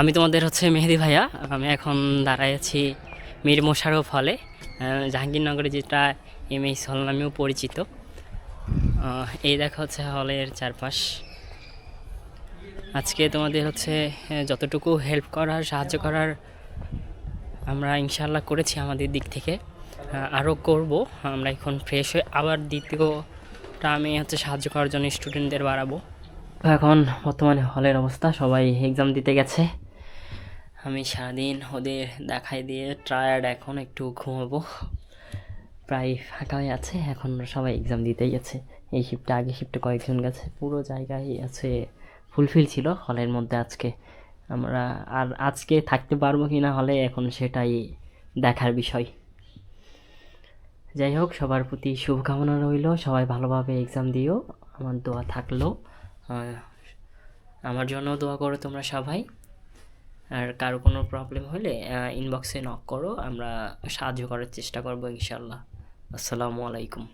আমি তোমাদের হচ্ছে মেহেদি ভাইয়া, আমি এখন দাঁড়ায় আছি মীর মোশারফ হলে জাহাঙ্গীরনগরে যেটা এম এইচ হল নামেও পরিচিত। এই দেখা হচ্ছে হলের চারপাশ। আজকে তোমাদের হচ্ছে যতটুকু হেল্প করার, সাহায্য করার আমরা ইনশাল্লাহ করেছি আমাদের দিক থেকে। আরও করব, আমরা এখন ফ্রেশ হয়ে আবার দ্বিতীয়টা আমি হচ্ছে সাহায্য করার জন্য স্টুডেন্টদের বাড়াবো। এখন বর্তমানে হলের অবস্থা, সবাই এক্সাম দিতে গেছে। আমি সারাদিন ওদের দেখাই দিয়ে টায়ার্ড এখন একটু ঘুমাবো। প্রায় ফাঁকা হয়ে আছে, এখন সবাই এক্সাম দিতেই গেছে এই শিফটে আগে শিফটে কয়েকজন গেছে, পুরো জায়গায় আছে ফুলফিল ছিল হলের মধ্যে আজকে। আমরা আর আজকে থাকতে পারব কি না হলে এখন সেটাই দেখার বিষয়। যাই হোক, সবার প্রতি শুভকামনা রইল, সবাই ভালোভাবে এক্সাম দিও, আমার দোয়া থাকল। আমার জন্য দোয়া করো তোমরা সবাই। আর কারও কোনো প্রবলেম হলে ইনবক্সে নক করো, আমরা সাহায্য করার চেষ্টা করব ইনশাল্লাহ আসসালামু আলাইকুম।